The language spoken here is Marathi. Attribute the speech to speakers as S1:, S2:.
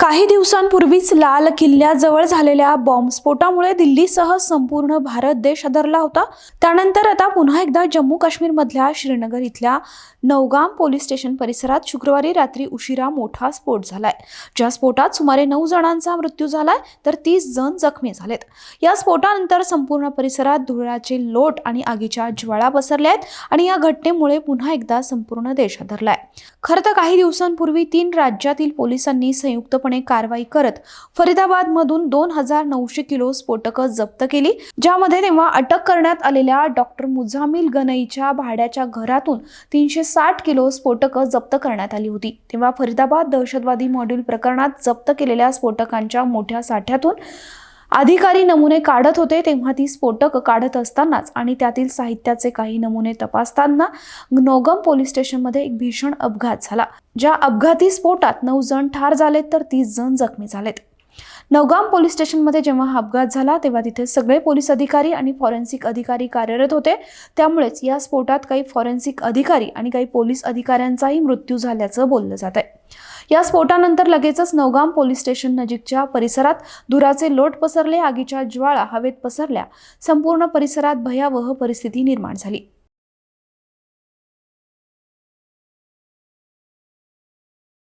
S1: काही दिवसांपूर्वीच लाल किल्ल्याजवळ झालेल्या बॉम्बस्फोटामुळे दिल्लीसह संपूर्ण भारत देश हादरला होता. त्यानंतर आता पुन्हा एकदा जम्मू काश्मीरमधल्या श्रीनगर इथल्या नौगाम पोलीस स्टेशन परिसरात शुक्रवारी रात्री उशिरा मोठा स्फोट झालाय. ज्या स्फोटात सुमारे नऊ जणांचा मृत्यू झालाय तर तीस जण जखमी झालेत. या स्फोटानंतर संपूर्ण परिसरात धुळाचे लोट आणि आगीच्या ज्वाळा पसरल्या आहेत आणि या घटनेमुळे पुन्हा एकदा संपूर्ण देश हादरलाय खरं तर काही दिवसांपूर्वी तीन राज्यातील पोलिसांनी संयुक्तपणे कारवाई करत फरीदाबादमधून दोन हजार नऊशे किलो स्फोटकं जप्त केली ज्यामध्ये तेव्हा अटक करण्यात आलेल्या डॉक्टर मुझामिल गनईच्या भाड्याच्या घरातून तीनशे साठ किलो स्फोटकं जप्त करण्यात आली होती. तेव्हा फरीदाबाद दहशतवादी मॉड्यूल प्रकरणात जप्त केलेल्या स्फोटकांच्या मोठ्या साठ्यातून अधिकारी नमुने काढत होते तेव्हा ती स्फोटक काढत असतानाच आणि त्यातील साहित्याचे काही नमुने तपासताना नोगम पोलीस स्टेशनमध्ये एक भीषण अपघात झाला. ज्या अपघाती स्फोटात नऊ जण ठार झालेत तर तीस जण जखमी झालेत. नवगाम पोलीस स्टेशनमध्ये जेव्हा हा अपघात झाला तेव्हा तिथे सगळे पोलीस अधिकारी आणि फॉरेन्सिक अधिकारी कार्यरत होते. त्यामुळेच या स्फोटात काही फॉरेन्सिक अधिकारी आणि काही पोलीस अधिकाऱ्यांचाही मृत्यू झाल्याचं बोललं जात आहे. या स्फोटानंतर लगेचच नवगाम पोलीस स्टेशन नजीकच्या परिसरात धुराचे लोट पसरले आगीच्या ज्वाळा हवेत पसरल्या संपूर्ण परिसरात भयावह परिस्थिती निर्माण झाली.